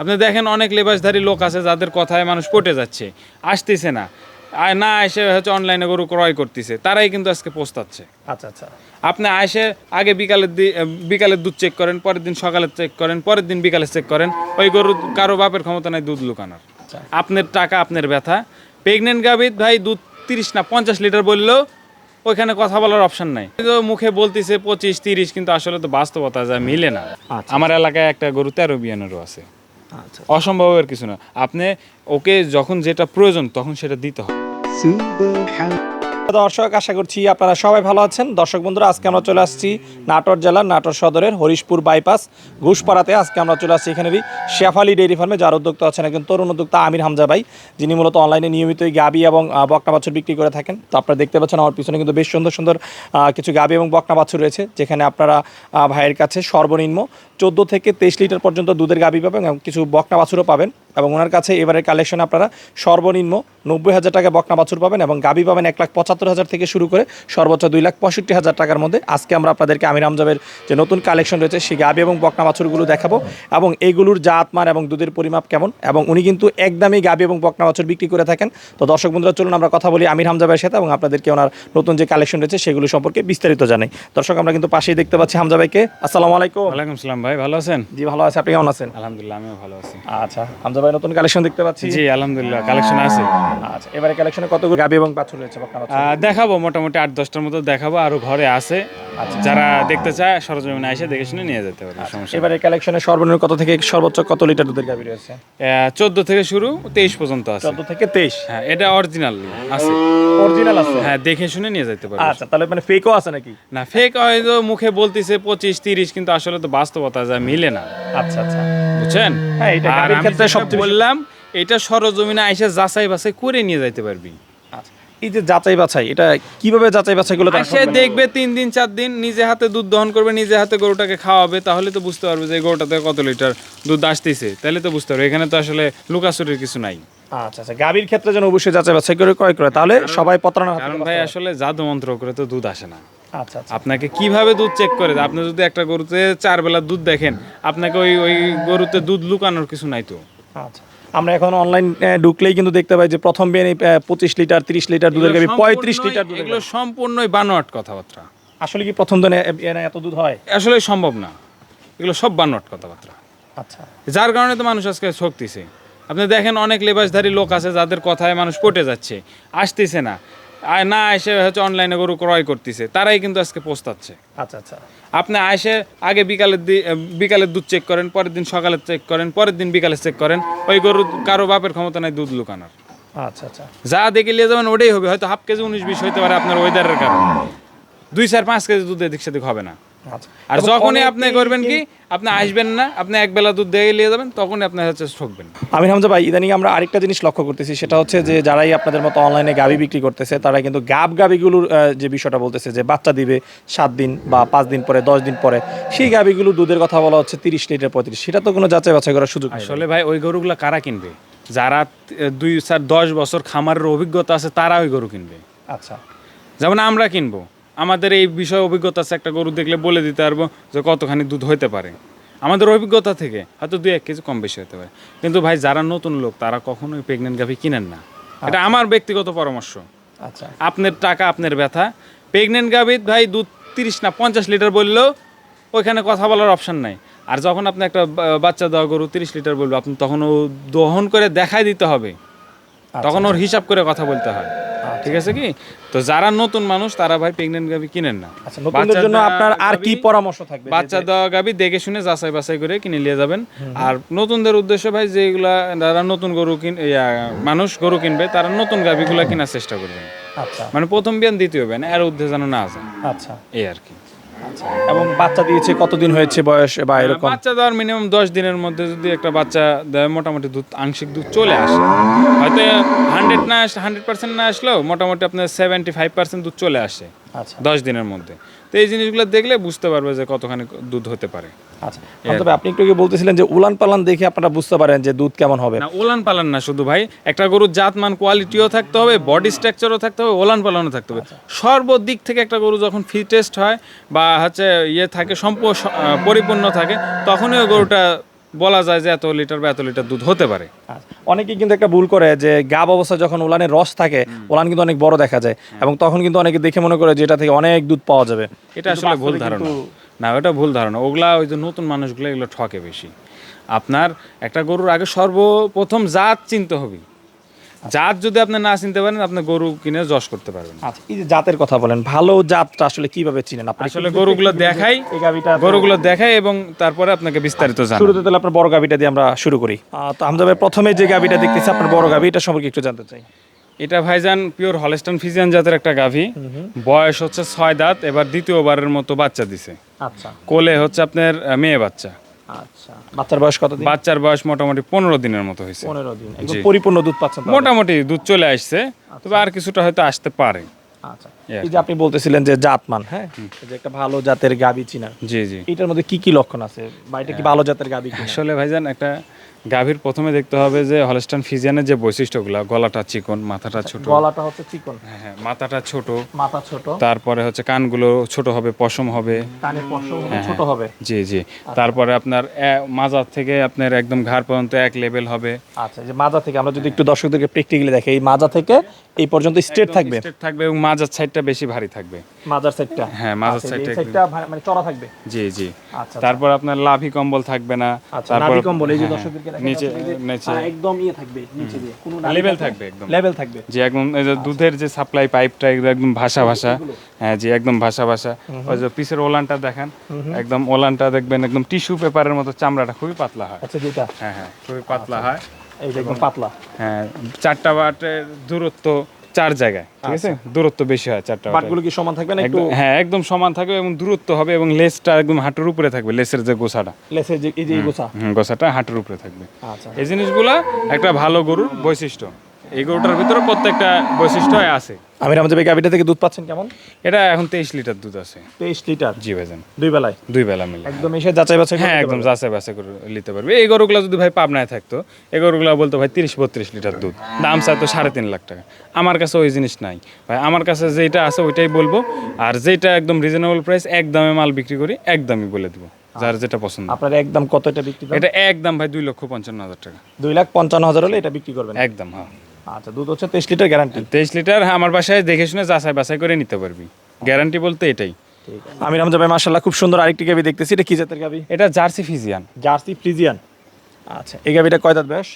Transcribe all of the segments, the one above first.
আপনি দেখেন অনেক লেবাসধারী লোক আছে যাদের কথায় মানুষ পটে যাচ্ছে আসতেছে না। আর না এসে হচ্ছে অনলাইনে গরু ক্রয় করতেছে তারাই কিন্তু আজকে পোস্তাচ্ছে। আচ্ছা আচ্ছা। আপনি আসে আগে বিকালের বিকালের দুধ চেক করেন পরের দিন সকালে চেক করেন পরের দিন বিকালে চেক করেন ওই গরু কারও বাপের ক্ষমতা নাই দুধ লুকানোর। আচ্ছা। আপনার টাকা আপনার ব্যথা। প্রেগনেন্ট গাভিত ভাই দুধ তিরিশ না পঞ্চাশ লিটার বললেও ওইখানে কথা বলার অপশন নাই। মুখে বলতেছে পঁচিশ তিরিশ কিন্তু আসলে তো বাস্তবতা যা মিলে না। আচ্ছা। আমার এলাকায় একটা গরু তেরো বিয়ানেরও আছে। অসম্ভবের কিছু না। আপনি ওকে যখন যেটা প্রয়োজন তখন সেটা দিতে হবে। দর্শক আশা করছি আপনারা সবাই ভালো আছেন। দর্শক বন্ধুরা আজকে আমরা চলে আসছি নাটোর জেলার নাটোর সদরের হরিশপুর বাইপাস ঘুষপাড়াতে। আজকে আমরা চলে আসছি এখানেরই শেফালি ডেইরি ফার্মে যার উদ্যোক্তা আছেন একজন তরুণ উদ্যোক্তা আমির হামজা ভাই যিনি মূলত অনলাইনে নিয়মিতই গাবি এবং বকনা বাছুর বিক্রি করে থাকেন। তো আপনারা দেখতে পাচ্ছেন আমার পিছনে কিন্তু বেশ সুন্দর সুন্দর কিছু গাবি এবং বকনা বাছুর রয়েছে যেখানে আপনারা ভাইয়ের কাছে সর্বনিম্ন চোদ্দ থেকে তেইশ লিটার পর্যন্ত দুধের গাবি পাবেন এবং কিছু বকনা বাছুরও পাবেন এবং ওনার কাছে এবারের কালেকশন আপনারা সর্বনিম্ন নব্বই হাজার টাকা বকনা বাছুর পাবেন এবং গাবি পাবেন এক লাখ পঁচাত্তর হাজার থেকে শুরু করে সর্বোচ্চ দুই লাখ পঁয়ষট্টি হাজার টাকার মধ্যে আজকে আমরা আপনাদেরকে আমির আমজাবের যে নতুন কালেকশন রয়েছে, সেই গাবি এবং বকনা বাছুরগুলো দেখাবো এবং এইগুলোর জাত, মান এবং দুধের পরিমাপ কেমন এবং উনি কিন্তু একদমই গাবি এবং বকনা বাছুর বিক্রি করে থাকেন। তো দর্শক বন্ধুরা, চলুন আমরা কথা বলি আমির হামজাবের সাথে এবং আপনাদেরকে ওনার নতুন যে কালেকশন রয়েছে, সেগুলো সম্পর্কে বিস্তারিত জানাই। দর্শক, আমরা কিন্তু পাশেই দেখতে পাচ্ছি হামজা ভাইকে আসসালামু আলাইকুম। ওয়ালাইকুম সালাম ভাই ভালো আছেন? জি ভালো আছি। আপনি কেমন আছেন? আলহামদুলিল্লাহ আমিও ভালো আছি। আচ্ছা হামজা ভাই নতুন কালেকশন দেখতে পাচ্ছি? জি আলহামদুলিল্লাহ কালেকশন আছে। আচ্ছা এবারে কালেকশনে কতগুলো গাবি এবং বাছুর রয়েছে দেখাবো মোটামুটি আট দশটার মতো দেখাবো আরও ঘরে আছে। যারা দেখতে চায় সরজমিনে এসে দেখে শুনে নিয়ে যেতে পারে সমস্যা এবারে কালেকশনে সর্বনিম্ন কত থেকে সর্বোচ্চ কত লিটার দুধের গাবি রয়েছে? চোদ্দ থেকে শুরু তেইশ পর্যন্ত আছে। চোদ্দ থেকে তেইশ? হ্যাঁ এটা অরিজিনাল আছে। অরিজিনাল আছে? হ্যাঁ দেখে শুনে নিয়ে যেতে পারবে। আচ্ছা তাহলে মানে ফেকও আছে নাকি? না ফেক হয়তো মুখে বলতেছে পঁচিশ তিরিশ কিন্তু আসলে তো বাস্তবতা যা মিলে না। আচ্ছা আচ্ছা। বুঝছেন? হ্যাঁ, এটা গাভীর ক্ষেত্রে সবচেয়ে বললাম এটা সরজমিনে আইসে যাচাই বাছাই করে নিয়ে যাইতে পারবি। আচ্ছা এই যে যাচাই বাছাই এটা কীভাবে যাচাই বাছাই গুলো সে দেখবে তিন দিন চার দিন নিজে হাতে দুধ দহন করবে নিজে হাতে গরুটাকে খাওয়াবে তাহলে তো বুঝতে পারবে যে গরুটাতে কত লিটার দুধ আসতেছে তাহলে তো বুঝতে পারবে। এখানে তো আসলে লুকাচুরির কিছু নাই। আচ্ছা আচ্ছা গাভীর ক্ষেত্রে যেন অবশ্যই যাচাই বাছাই করে ক্রয় করে তাহলে সবাই প্রতারণা কারণ ভাই আসলে জাদু মন্ত্র করে তো দুধ আসে না। আচ্ছা আচ্ছা। আপনাকে কীভাবে দুধ চেক করে? আপনি যদি একটা গরুতে চার বেলা দুধ দেখেন আপনাকে ওই ওই গরুতে দুধ লুকানোর কিছু নাই তো। আচ্ছা। আমরা এখন অনলাইন ঢুকলেই কিন্তু দেখতে পাই যে প্রথম বিয়ে পঁচিশ লিটার তিরিশ লিটার দুধের গাভী পঁয়ত্রিশ লিটার এগুলো। সম্পূর্ণই বানোয়াট কথাবার্তা। আসলে কি প্রথম দিনে এত দুধ হয়? আসলে সম্ভব না। এগুলো সব বানোয়াট কথাবার্তা। আচ্ছা। যার কারণে তো মানুষ আজকে শক্তিছে আপনি দেখেন অনেক লেবাসধারী লোক আছে যাদের কথায় মানুষ পটে যাচ্ছে। আসতেছে না। আর না এসে হচ্ছে অনলাইনে গরু ক্রয় করতেছে। তারাই কিন্তু আজকে পোস্তাচ্ছে। আচ্ছা আচ্ছা। আপনি আসে আগে বিকালের বিকালের দুধ চেক করেন পরের দিন সকালে চেক করেন পরের দিন বিকালে চেক করেন ওই গরু কারও বাপের ক্ষমতা নাই দুধ লুকানোর। আচ্ছা আচ্ছা। যা দেখে নিয়ে যাবেন ওটাই হবে হয়তো হাফ কেজি উনিশ বিশ হইতে পারে আপনার ওয়েদারের কারণে। দুই চার পাঁচ কেজি দুধ এদিক সেদিক হবে না। আর এবং যখনই আপনি করবেন কি আপনি আসবেন না আপনি এক বেলা দুধ দিয়ে নিয়ে যাবেন তখনই আপনি হচ্ছে ঠকবেন। আমির হামজা ভাই ইদানিং আমরা আরেকটা জিনিস লক্ষ্য করতেছি সেটা হচ্ছে যে যারাই আপনাদের মতো অনলাইনে গাবি বিক্রি করতেছে তারা কিন্তু গাব গাবিগুলোর যে বিষয়টা বলতেছে যে বাচ্চা দিবে সাত দিন বা পাঁচ দিন পরে দশ দিন পরে সেই গাবিগুলো দুধের কথা বলা হচ্ছে তিরিশ লিটার পঁয়ত্রিশ সেটা তো কোনো যাচাই বাছাই করার সুযোগ আসলে ভাই ওই গরুগুলো কারা কিনবে? যারা দুই চার দশ বছর খামারের অভিজ্ঞতা আছে তারা ওই গরু কিনবে। আচ্ছা। যেমন আমরা কিনবো। আমাদের এই বিষয়ে অভিজ্ঞতা আছে একটা গরু দেখলে বলে দিতে পারব যে কতখানি দুধ হইতে পারে। আমাদের অভিজ্ঞতা থেকে হয়তো দুই এক কেজি কম বেশি হতে পারে। কিন্তু ভাই যারা নতুন লোক তারা কখনোই প্রেগনেন্ট গাভি কিনেন না। এটা আমার ব্যক্তিগত পরামর্শ। আচ্ছা। আপনার টাকা আপনার ব্যথা। প্রেগনেন্ট গাভিত ভাই দুধ তিরিশ না পঞ্চাশ লিটার বললেও ওইখানে কথা বলার অপশন নাই। আর যখন আপনি একটা বাচ্চা দেওয়া গরু তিরিশ লিটার বলব আপনি তখন ও দহন করে দেখাই দিতে হবে। তখন ওর হিসাব করে কথা বলতে হয়। ঠিক আছে কি? তো যারা নতুন মানুষ তারা ভাই প্রেগনেন্ট গাভি কিনেন না। আচ্ছা নতুনদের জন্য আপনার আর কি পরামর্শ থাকবে? বাচ্চা দেওয়া গাভি দেখে শুনে যাচাই বাছাই করে কিনে নিয়ে যাবেন। আর নতুনদের উদ্দেশ্য ভাই যেগুলা যারা নতুন গরু কিন মানুষ গরু কিনবে তারা নতুন গাভিগুলা কেনার চেষ্টা করবেন। আচ্ছা। মানে প্রথম বিয়ান দ্বিতীয় বিয়ান এর উদ্দেশ্য যেন না আছে আচ্ছা। এই আর কি। আচ্ছা এবং বাচ্চা দিয়েছে কতদিন হয়েছে বয়স বা এরকম? বাচ্চা দেওয়ার মিনিমাম দশ দিনের মধ্যে যদি একটা বাচ্চা দেয় মোটামুটি দুধ আংশিক দুধ চলে আসে। হয়তো হান্ড্রেড না আসলে হান্ড্রেড পার্সেন্ট না আসলেও মোটামুটি আপনার সেভেন্টি ফাইভ পার্সেন্ট দুধ চলে আসে আচ্ছা। দশ দিনের মধ্যে। তো এই জিনিসগুলো দেখলে বুঝতে পারবে যে কতখানি দুধ হতে পারে। আচ্ছা তবে আপনি একটু বলতেছিলেন যে উলান পালান দেখে আপনারা বুঝতে পারেন যে দুধ কেমন হবে। না ওলান পালান না শুধু ভাই একটা গরুর জাতমান কোয়ালিটিও থাকতে হবে বডি স্ট্রাকচারও থাকতে হবে ওলান পালানও থাকতে হবে। সর্বদিক থেকে একটা গরু যখন ফিটেস্ট হয় বা হচ্ছে ইয়ে থাকে সম্প পরিপূর্ণ থাকে তখনই গরুটা বলা যায় যে এত লিটার বা এত লিটার দুধ হতে পারে। আচ্ছা। অনেকেই কিন্তু একটা ভুল করে যে গাব অবস্থায় যখন উলানের রস থাকে উলান কিন্তু অনেক বড় দেখা যায় এবং তখন কিন্তু অনেকে দেখে মনে করে যে এটা থেকে অনেক দুধ পাওয়া যাবে। এটা আসলে ভুল ধারণা। না ওটা ভুল ধারণা। ওগুলা ওই যে নতুন মানুষগুলো এগুলো ঠকে বেশি। আপনার একটা গরুর আগে সর্বপ্রথম জাত চিনতে হবে জাত যদি আপনি না চিনতে পারেন আপনি গরু কিনে যশ করতে পারবেন আচ্ছা এই যে জাতের কথা বলেন ভালো জাতটা আসলে কীভাবে চিনেন? আপনি আসলে গরুগুলো দেখাই এই গাভিটা গরুগুলো দেখাই এবং তারপরে আপনাকে বিস্তারিত জানাই। শুরুতে তাহলে আপনার বড় গাভিটা দিয়ে আমরা শুরু করি। তো ভাই প্রথমে যে গাভিটা দেখতেছি আপনার বড় গাভি এটা সম্পর্কে একটু জানতে চাই। এটা ভাইজান পিওর হলস্টন ফিজিয়ান জাতের একটা গাভী। বয়স হচ্ছে ছয় দাঁত এবার দ্বিতীয়বারের মতো বাচ্চা দিছে। আচ্ছা। কোলে হচ্ছে আপনার মেয়ে বাচ্চা। আচ্ছা। বাচ্চার বয়স কত বাচ্চার বয়স মোটামুটি পনেরো দিনের মতো হয়েছে। পনেরো দিন। পরিপূর্ণ দুধ পাচ্ছেন মোটামুটি দুধ চলে আসছে তবে আর কিছুটা হয়তো আসতে পারে। আচ্ছা। এই যে আপনি বলতেছিলেন যে জাতমান হ্যাঁ? যে একটা ভালো জাতের গাভি চিনা জি জি। এটার মধ্যে কি কি লক্ষণ আছে? বা এটা কি ভালো জাতের কিনা? আসলে ভাইজান একটা গাভীর প্রথমে দেখতে হবে যে হলস্টান ফিজিয়ানের যে বৈশিষ্ট্যগুলো গলাটা চিকন মাথাটা ছোট। গলাটা হচ্ছে চিকন। হ্যাঁ হ্যাঁ মাথাটা ছোট। মাথা ছোট। তারপরে হচ্ছে কানগুলো ছোট হবে পশম হবে। কানে পশম হ্যাঁ, ছোট হবে। জি জি। তারপরে আপনার মাজা থেকে আপনার একদম ঘাড় পর্যন্ত এক লেভেল হবে। আচ্ছা যে মাজা থেকে আমরা যদি একটু দর্শকদেরকে প্র্যাকটিক্যালি দেখি এই মাজা থেকে এই পর্যন্ত স্ট্রেট থাকবে? Straight থাকবে এবং মাজার সাইডটা বেশি ভারী থাকবে। মাজার সাইডটা হ্যাঁ, মাজার আচ্ছা, সাইডটা এই সাইডটা মানে চড়া থাকবে? জি জি। আচ্ছা তারপর আপনার লাভি কম্বল থাকবে না। আচ্ছা তারপর নাভি কম্বল এই যে হ্যাঁ, দর্শকদেরকে নিচে নিচে। একদম ইয়ে থাকবে নিচে দিয়ে কোনো লেভেল থাকবে একদম। লেভেল থাকবে। যে একদম এই যে দুধের যে সাপ্লাই পাইপটা একদম ভাষা ভাষা। হ্যাঁ যে একদম ভাষা ভাষা। ওই যে পিসের ওলানটা দেখেন। একদম ওলানটা দেখবেন একদম টিস্যু পেপারের মতো চামড়াটা খুবই পাতলা হয়। আচ্ছা যেটা। হ্যাঁ হ্যাঁ খুবই পাতলা হয়। একদম পাতলা। হ্যাঁ চারটা বাটের দূরত্ব চার জায়গায় ঠিক আছে? দূরত্ব বেশি হয় চারটা বাটগুলো কি সমান থাকবে না একটু? হ্যাঁ একদম সমান থাকবে এবং দূরত্ব হবে এবং লেসটা একদম হাঁটুর উপরে থাকবে লেসের যে গোছাটা। লেসের যে এই যে গোছা। গোছাটা হাঁটুর উপরে থাকবে। আচ্ছা। এই জিনিসগুলা একটা ভালো গরুর বৈশিষ্ট্য। এই গরুটার ভিতরে প্রত্যেকটা বৈশিষ্ট্য আছে। আমি আমাদের এই গাভিটা থেকে দুধ পাচ্ছেন কেমন? এটা এখন তেইশ লিটার দুধ আছে। তেইশ লিটার? জি ভাইজান। দুই বেলায়? দুই বেলা মিলে। একদম এসে যাচাই বাছাই হ্যাঁ একদম যাচাই বাছাই করে নিতে পারবে। এই গরুগুলো যদি ভাই পাবনায় থাকতো এই গরুগুলো বলতো ভাই তিরিশ বত্রিশ লিটার দুধ। দাম চাইতো সাড়ে তিন লাখ টাকা। আমার কাছে ওই জিনিস নাই। ভাই আমার কাছে যেটা আছে ওইটাই বলব। আর যেটা একদম রিজনেবল প্রাইস এক দামে মাল বিক্রি করি একদমই বলে দিব যার যেটা পছন্দ। আপনার একদম কত এটা বিক্রি এটা একদম ভাই দুই লক্ষ পঞ্চান্ন হাজার টাকা। দুই লাখ পঞ্চান্ন হাজার হলে এটা বিক্রি করবেন? একদম হ্যাঁ। আচ্ছা দুধ হচ্ছে তেইশ লিটার গ্যারান্টি তেইশ লিটার আমার বাসায় দেখে শুনে যাচাই বাছাই করে নিতে পারবি। গ্যারান্টি বলতে এটাই। ঠিক আছে। আমি রামজা ভাই মাসাল্লাহ খুব সুন্দর আরেকটি গাবি দেখতেছি। এটা কি জাতের গাবি? এটা জার্সি ফিজিয়ান। জার্সি ফ্রিজিয়ান আচ্ছা এই গাবিটা কয় দাঁত বয়স?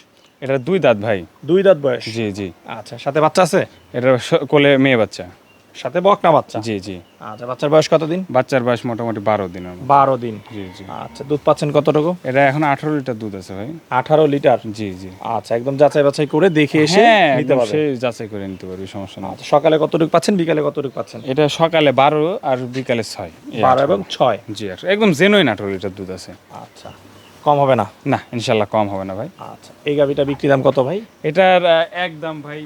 এটা দুই দাঁত ভাই। দুই দাঁত বয়স? জি জি। আচ্ছা সাথে বাচ্চা আছে? এটা কোলে মেয়ে বাচ্চা। সাথে বকনা বাচ্চা? জি জি। আচ্ছা বাচ্চার বয়স কতদিন? বাচ্চার বয়স মোটামুটি বারো মতো। বারো দিন। জি জি। আচ্ছা দুধ পাচ্ছেন কতটুকু? এটা এখন আঠারো লিটার দুধ আছে ভাই। আঠারো লিটার? জি জি। আচ্ছা একদম যাচাই বাছাই করে দেখে এসে হ্যাঁ নিতে পারবে। যাচাই করে নিতে পারবি সমস্যা নেই। আচ্ছা সকালে কতটুকু পাচ্ছেন বিকালে কতটুকু পাচ্ছেন? এটা সকালে বারো আর বিকালে ছয়। বারো এবং ছয়? জি। একদম জেনুইন আঠারো লিটার দুধ আছে। আচ্ছা কম হবে না? না ইনশাল্লাহ কম হবে না ভাই। আচ্ছা এই গাভিটা বিক্রি দাম কত ভাই? এটার একদম ভাই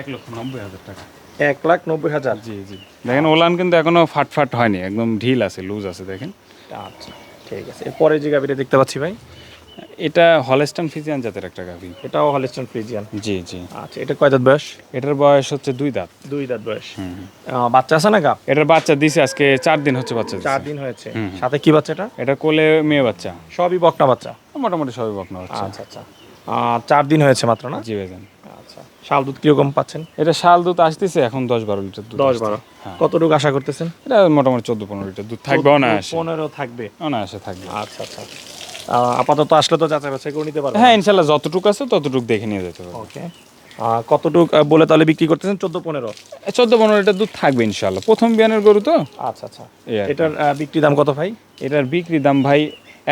এক লক্ষ নব্বই হাজার টাকা। এক লাখ নব্বই হাজার। জি জি। দেখেন ওলান কিন্তু এখনও ফাটফাট হয়নি। একদম ঢিল আছে লুজ আছে দেখেন। আচ্ছা ঠিক আছে। এরপরে যে গাভিটা দেখতে পাচ্ছি ভাই? এটা হলেস্টান ফিজিয়ান জাতের একটা গাভি। এটাও হলিস্টন ফ্রিজিয়ান। জি জি। আচ্ছা এটা কয় দাঁত বয়স? এটার বয়স হচ্ছে দুই দাঁত। দুই দাঁত বয়স। বাচ্চা আছে না গা এটার বাচ্চা দিছে আজকে চার দিন হচ্ছে বাচ্চা চার দিন হয়েছে। সাথে কি বাচ্চা এটা এটা কোলে মেয়ে বাচ্চা। সবই বকনা বাচ্চা। মোটামুটি সবই বকনা হচ্ছে আচ্ছা আচ্ছা। চার দিন হয়েছে মাত্র না? জি ভাইজান। আচ্ছা শাল দুধ কীরকম পাচ্ছেন? এটা শাল দুধ আসতেছে এখন দশ বারো লিটার দুধ দশ বারো। হ্যাঁ। কতটুকু আশা করতেছেন? এটা মোটামুটি চোদ্দ পনেরো লিটার দুধ থাকবে অনায়াসে। পনেরো থাকবে। অনায়াসে থাকবে। আচ্ছা আচ্ছা। আপাতত আসলে তো যাচাই বাছাই করে নিতে পারবেন। হ্যাঁ ইনশাল্লাহ যতটুকু আছে ততটুকু দেখে নিয়ে যেতে পারবে। ওকে। কতটুকু বলে তাহলে বিক্রি করতেছেন? চোদ্দ পনেরো? চোদ্দ পনেরো লিটার দুধ থাকবে ইনশাল্লাহ। প্রথম বিয়ানের গরু তো? আচ্ছা আচ্ছা। এটার বিক্রি দাম কত ভাই? এটার বিক্রি দাম ভাই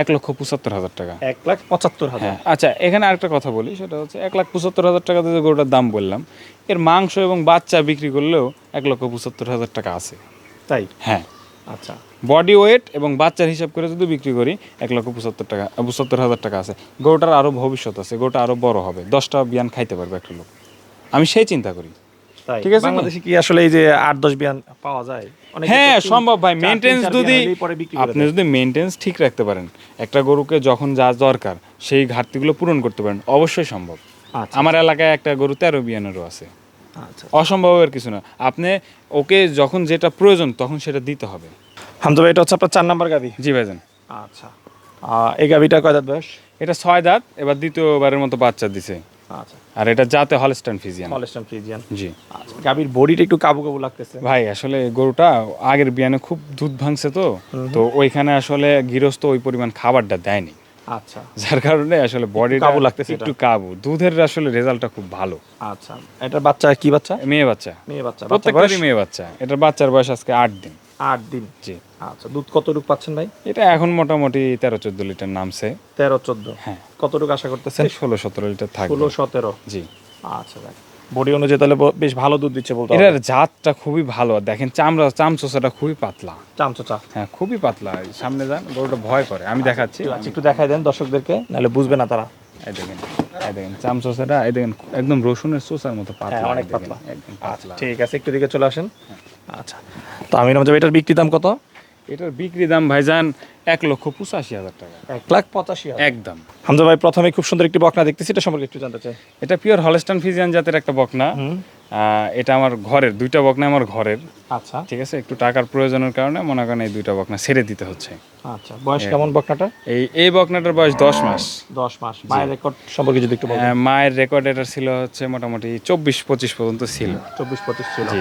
এক লক্ষ পঁচাত্তর হাজার টাকা। এক লাখ পঁচাত্তর হাজার। হ্যাঁ আচ্ছা এখানে আরেকটা কথা বলি সেটা হচ্ছে এক লাখ পঁচাত্তর হাজার টাকাতে যে গরুটার দাম বললাম এর মাংস এবং বাচ্চা বিক্রি করলেও এক লক্ষ পঁচাত্তর হাজার টাকা আছে। তাই? হ্যাঁ। আচ্ছা। বডি ওয়েট এবং বাচ্চার হিসাব করে যদি বিক্রি করি এক লক্ষ পঁচাত্তর টাকা পঁচাত্তর হাজার টাকা আছে। গরুটার আরও ভবিষ্যৎ আছে গরুটা আরও বড় হবে দশটা বিয়ান খাইতে পারবে একটা লোক। আমি সেই চিন্তা করি। ঠিক আছে বাংলাদেশে কি আসলে এই যে আট দশ বিয়ান পাওয়া যায়? হ্যাঁ সম্ভব ভাই। মেনটেন্স যদি আপনি যদি মেনটেন্স ঠিক রাখতে পারেন একটা গরুকে যখন যা দরকার সেই ঘাটতিগুলো পূরণ করতে পারেন অবশ্যই সম্ভব। আচ্ছা আমার এলাকায় একটা গরু তেরো বিয়ানেরও আছে। আচ্ছা অসম্ভবের কিছু না। আপনি ওকে যখন যেটা প্রয়োজন তখন সেটা দিতে হবে। হামজা ভাই এটা হচ্ছে আপনার চার নাম্বার গাভি জি ভাইজান। আচ্ছা। এই গাভিটা কয় দাঁত বয়স? এটা ছয় দাঁত এবার দ্বিতীয়বারের মতো বাচ্চা দিছে। আচ্ছা। আর এটা জাতে ফিজিয়ান জি। আচ্ছা গাভির বডিটা একটু কাবু কাবু লাগতেছে। ভাই আসলে গরুটা আগের বিয়ানে খুব দুধ ভাঙছে তো। তো ওইখানে আসলে গৃহস্থ ওই পরিমাণ খাবারটা দেয়নি। আচ্ছা। যার কারণে আসলে বডি কাবু লাগতেছে একটু কাবু। দুধের আসলে রেজাল্টটা খুব ভালো। আচ্ছা। এটার বাচ্চা কি বাচ্চা? মেয়ে বাচ্চা। মেয়ে বাচ্চা। প্রত্যেকটারই মেয়ে বাচ্চা। এটার বাচ্চার বয়স আজকে আট দিন। আট দিন। জি। আচ্ছা দুধ কতটুকু পাচ্ছেন ভাই? এটা এখন মোটামুটি তেরো চোদ্দ লিটার নামছে। তেরো চোদ্দ। হ্যাঁ। কতটুকু আশা করতেছেন? ষোলো সতেরো লিটার থাকবে। ষোলো সতেরো। জি। আচ্ছা দেখ বডি অনুযায়ী তাহলে বেশ ভালো দুধ দিচ্ছে বলতে এটার জাতটা খুবই ভালো। দেখেন চামড়া চামচোসাটা খুবই পাতলা। চামচো চা হ্যাঁ খুবই পাতলা। সামনে যান গরুটা ভয় করে। আমি দেখাচ্ছি। আচ্ছা একটু দেখাই দেন দর্শকদেরকে নাহলে বুঝবে না তারা। এই দেখেন এই দেখেন চামচোসাটা এই দেখেন একদম রসুনের চোষার মতো পাতলা। হ্যাঁ, অনেক পাতলা। একদম আচ্ছা পাতলা ঠিক আছে একটু দিকে চলে আসেন। আচ্ছা। তো আমি নাম এটার বিক্রি দাম কত? এটার বিক্রি দাম ভাইজান এক লক্ষ পঁচাশি হাজার টাকা। এক লাখ পঁচাশি একদম। হামজা ভাই প্রথমে খুব সুন্দর একটি বকনা দেখতেছি এটা সম্পর্কে একটু জানতে চাই। এটা পিওর হলস্টান ফিজিয়ান জাতের একটা বকনা। এটা আমার ঘরের দুইটা বকনা আমার ঘরের। আচ্ছা। ঠিক আছে? একটু টাকার প্রয়োজনের কারণে মনে করেন এই দুইটা বকনা ছেড়ে দিতে হচ্ছে। আচ্ছা বয়স কেমন বকনাটা? এই এই বকনাটার বয়স দশ মাস। দশ মাস। মায়ের রেকর্ড সম্পর্কে যদি একটু বলেন মায়ের রেকর্ড এটা ছিল হচ্ছে মোটামুটি চব্বিশ পঁচিশ পর্যন্ত ছিল। চব্বিশ পঁচিশ ছিল। জি।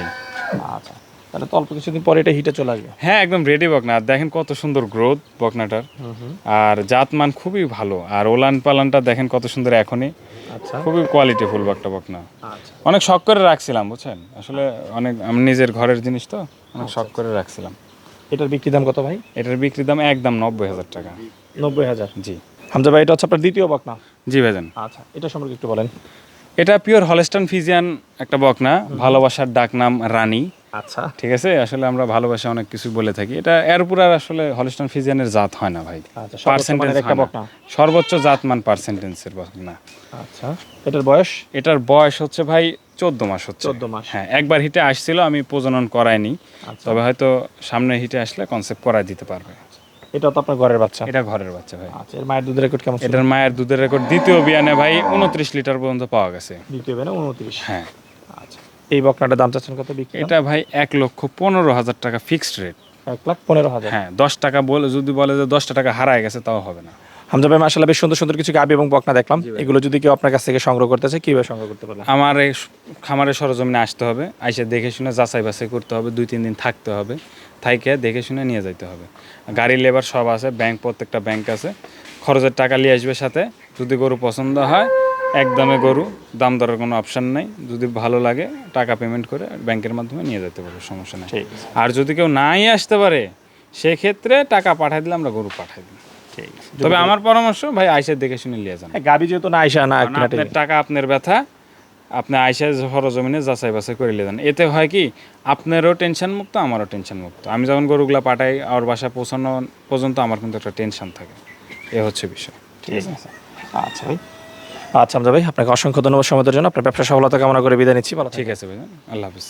আচ্ছা। তাহলে তো অল্প কিছুদিন পরে এটা হিটে চলে আসবে। হ্যাঁ একদম রেডি বকনা। আর দেখেন কত সুন্দর গ্রোথ বকনাটার। আর জাতমান খুবই ভালো। আর ওলান পালানটা দেখেন কত সুন্দর এখনই। আচ্ছা। খুবই কোয়ালিটি ফুল একটা বকনা। আচ্ছা। অনেক শখ করে রাখছিলাম বুঝছেন? আসলে অনেক আমি নিজের ঘরের জিনিস তো অনেক শখ করে রাখছিলাম। এটার বিক্রি দাম কত ভাই? এটার বিক্রি দাম একদম নব্বই হাজার টাকা। নব্বই হাজার? জি। হামজা ভাই এটা হচ্ছে আপনার দ্বিতীয় বকনা? জি ভাইজান। আচ্ছা এটা সম্পর্কে একটু বলেন। এটা পিওর হলস্টান ফিজিয়ান একটা বকনা। ভালোবাসার ডাক নাম রানী। আচ্ছা। ঠিক আছে আসলে আমরা ভালোবাসা অনেক কিছু বলে থাকি। এটা এর উপর আর আসলে হলস্টান ফিজিয়ানের জাত হয় না ভাই। আচ্ছা সর্বোচ্চ সর্বোচ্চ জাতমান পার্সেন্টেন্সের বকনা। আচ্ছা এটার বয়স? এটার বয়স হচ্ছে ভাই চোদ্দ মাস হচ্ছে। 14 মাস। হ্যাঁ একবার হিটে আসছিল আমি প্রজনন করাইনি। আচ্ছা। তবে হয়তো সামনে হিটে আসলে কনসেপ্ট করাই দিতে পারবে। এটা তো আপনার ঘরের বাচ্চা। এটা ঘরের বাচ্চা ভাই। আচ্ছা এর মায়ের দুধের রেকর্ড কেমন? এটার মায়ের দুধের রেকর্ড দ্বিতীয় বিয়ানে ভাই উনত্রিশ লিটার পর্যন্ত পাওয়া গেছে। দ্বিতীয় বেনে উনত্রিশ। হ্যাঁ। এই বকনাটার দাম চাচ্ছেন কত বিক্রি? এটা ভাই এক লক্ষ পনেরো হাজার টাকা ফিক্সড রেট এক লাখ পনেরো হাজার। হ্যাঁ দশ টাকা বলে যদি বলে যে দশটা টাকা হারায় গেছে তাও হবে না। হামজা ভাই মাসাল্লাহ বেশ সুন্দর সুন্দর কিছু গাবি এবং বকনা দেখলাম। এগুলো যদি কেউ আপনার কাছ থেকে সংগ্রহ করতে চায় কীভাবে সংগ্রহ করতে পারবে আমার এই খামারের সরজমিনে আসতে হবে। আইসে দেখে শুনে যাচাই বাছাই করতে হবে। দুই তিন দিন থাকতে হবে। থাইকে দেখে শুনে নিয়ে যাইতে হবে। গাড়ি লেবার সব আছে ব্যাংক প্রত্যেকটা ব্যাংক আছে। খরচের টাকা নিয়ে আসবে সাথে। যদি গরু পছন্দ হয় একদমে গরু দাম দরের কোনো অপশন নেই। যদি ভালো লাগে টাকা পেমেন্ট করে ব্যাংকের মাধ্যমে নিয়ে যেতে পারবে সমস্যা নেই। ঠিক আর যদি কেউ নাই আসতে পারে সেক্ষেত্রে টাকা পাঠাই দিলে আমরা গরু পাঠাই দিই। ঠিক তবে আমার পরামর্শ ভাই আইসে দেখে শুনে নিয়ে যান। গাবি যেহেতু না আইসা না আপনার টাকা আপনার ব্যথা আপনি আইসা সরজমিনে যাচাই বাছাই করে নিয়ে যান। এতে হয় কি আপনারও টেনশন মুক্ত আমারও টেনশন মুক্ত। আমি যখন গরুগুলা পাঠাই আমার বাসা পৌঁছানো পর্যন্ত আমার কিন্তু একটা টেনশন থাকে। এ হচ্ছে বিষয়। ঠিক আছে। আচ্ছা ভাই। আচ্ছা হামজা ভাই, আপনাকে অসংখ্য ধন্যবাদ সময় জন্য। আপনার ব্যবসা সফলতা কামনা করে বিদায় নিচ্ছি। ভালো ঠিক আছে ভাই আল্লাহ হাফিজ।